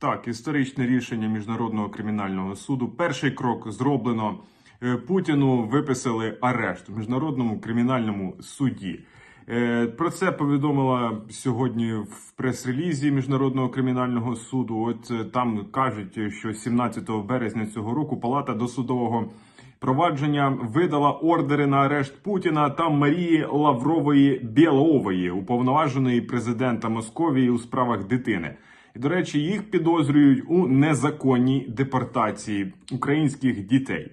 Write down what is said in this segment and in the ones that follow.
Так, історичне рішення міжнародного кримінального суду. Перший крок зроблено. Е, Путіну виписали арешт в міжнародному кримінальному суді. Е, Про це повідомила сьогодні в прес-релізі міжнародного кримінального суду. От е, там кажуть, що 17 березня цього року Палата досудового провадження видала ордери на арешт Путіна та Марії Лаврової Білової, уповноваженої президента Московії у справах дитини. І до речі, їх підозрюють у незаконній депортації українських дітей.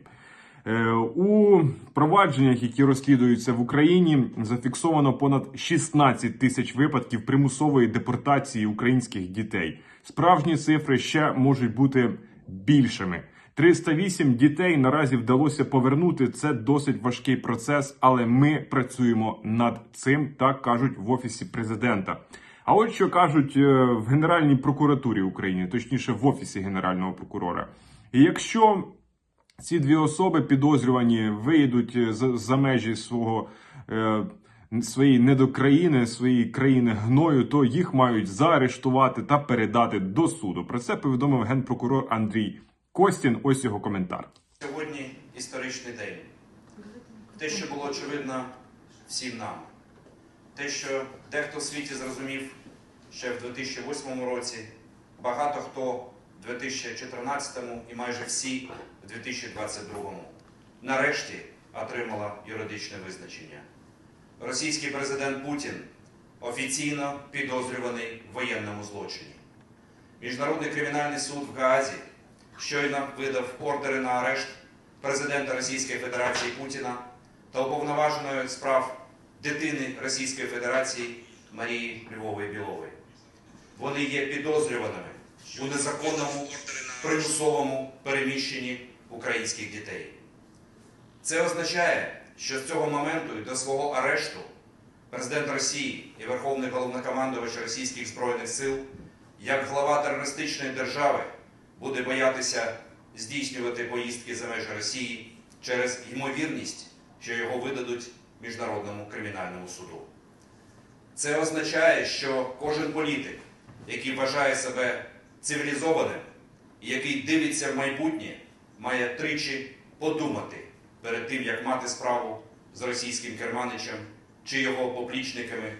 Е, У провадженнях, які розслідуються в Україні, зафіксовано понад 16 тисяч випадків примусової депортації українських дітей. Справжні цифри ще можуть бути більшими. 308 дітей наразі вдалося повернути. Це досить важкий процес, але ми працюємо над цим, так кажуть в офісі президента. А от що кажуть е, в Генеральній прокуратурі України, точніше в офісі генерального прокурора. І якщо ці дві особи підозрювані виїдуть е, за, за межі свого е, своєї недокраїни, своєї країни гною, то їх мають заарештувати та передати до суду. Про це повідомив генпрокурор Андрій Костін. Ось його коментар. Сьогодні історичний день. Те, що було очевидно всім нам. Те, що дехто в світі зрозумів ще в 2008 році, багато хто в 2014 і майже всі в 2022. Нарешті отримала юридичне визначення. Російський президент Путін офіційно підозрюваний в воєнному злочині. Міжнародний кримінальний суд в Гаазі щойно видав ордери на арешт президента Російської Федерації Путіна та уповноваженої справ дитини Російської Федерації Марії Львової Білової. Вони є підозрюваними у незаконному примусовому переміщенні українських дітей. Це означає, що з цього моменту і до свого арешту президент Росії і Верховний головнокомандувач Російських Збройних сил, як глава терористичної держави, буде боятися здійснювати поїздки за межі Росії через ймовірність, що його видадуть Міжнародному кримінальному суду. Це означає, що кожен політик, який вважає себе цивілізованим і який дивиться в майбутнє, має тричі подумати перед тим, як мати справу з російським керманичем чи його поплічниками,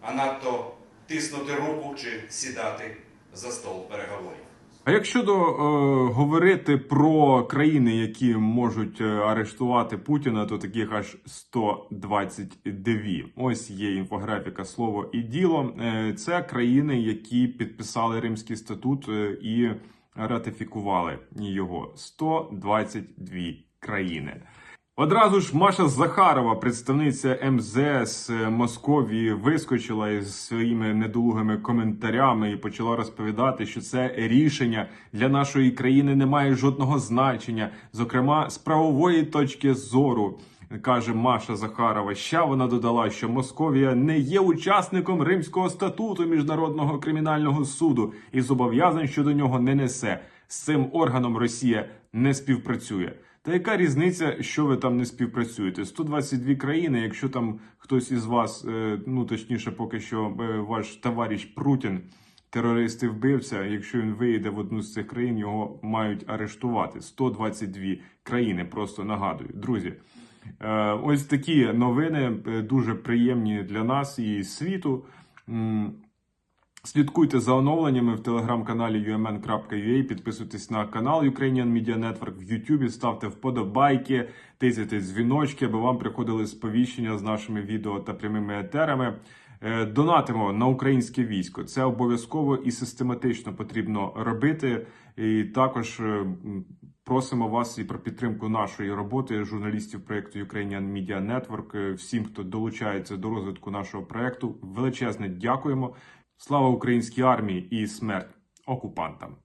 а надто тиснути руку чи сідати за стол переговорів. А якщо до е, говорити про країни, які можуть е, арештувати Путіна, то таких аж 122. Ось є інфографіка слово і діло. Е, це країни, які підписали Римський статут е, і ратифікували його. 122 країни. Одразу ж Маша Захарова, представниця МЗС Московії, вискочила із своїми недолугими коментарями і почала розповідати, що це рішення для нашої країни не має жодного значення, зокрема з правової точки зору. Каже Маша Захарова. Ще вона додала, що Московія не є учасником Римського статуту міжнародного кримінального суду і зобов'язань щодо нього не несе. З цим органом Росія не співпрацює. Та яка різниця, що ви там не співпрацюєте? 122 країни. Якщо там хтось із вас, е, ну точніше, поки що е, ваш товариш Прутін, терорист і вбивця, якщо він виїде в одну з цих країн, його мають арештувати. 122 країни. Просто нагадую, друзі. Е, Ось такі новини дуже приємні для нас і світу. Слідкуйте за оновленнями в телеграм-каналі umn.ua, підписуйтесь на канал Ukrainian Media Network в YouTube, ставте вподобайки, тисяйте дзвіночки, аби вам приходили сповіщення з нашими відео та прямими етерами. Е, Донатимо на українське військо. Це обов'язково і систематично потрібно робити. І також е, просимо вас і про підтримку нашої роботи, журналістів проєкту Ukrainian Media Network. Е, Всім, хто долучається до розвитку нашого проєкту, величезне дякуємо. Слава українській армії і смерть окупантам!